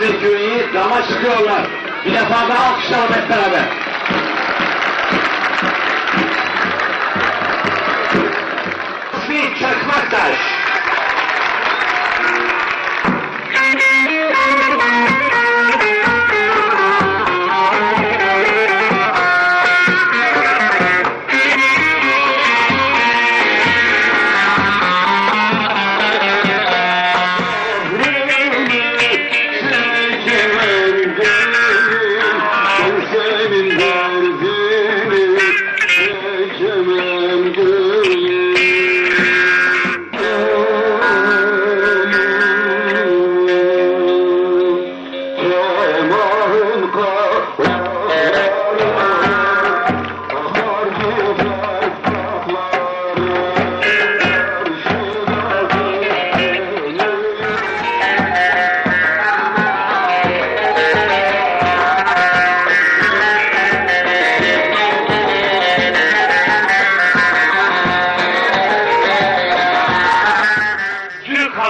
Zeki dama çıkıyorlar. Bir defa daha alkışlayalım hep beraber.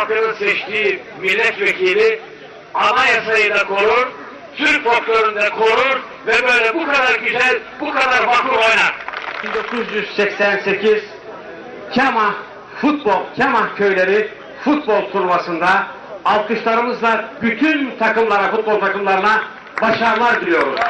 Halkının seçtiği milletvekili anayasayı da korur, Türk folklorunu da korur ve böyle bu kadar güzel, bu kadar vakıf oynar. 1988 Kemah futbol, Kemah köyleri futbol turnuvasında alkışlarımızla bütün takımlara, futbol takımlarına başarılar diliyoruz.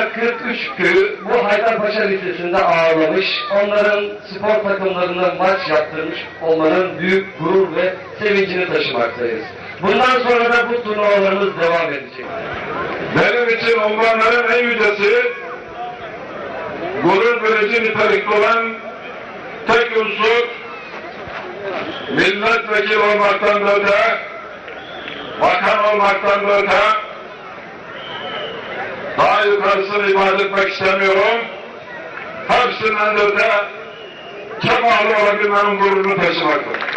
Bugüne kadar 43 köyü bu Haydarpaşa Lisesi'nde ağırlamış, onların spor takımlarına maç yaptırmış olmanın büyük gurur ve sevincini taşımaktayız. Bundan sonra da bu turnuvalarımız devam edecek. Benim için onların en yücesi, gurur verici nitelikli olan tek unsur, milletvekili olmaktan da öte, bakan olmaktan da öte, daha yukarısını ifade etmek istemiyorum. Hepsinden de öte, Kemal'i olabilmenin gururunu taşımaktır.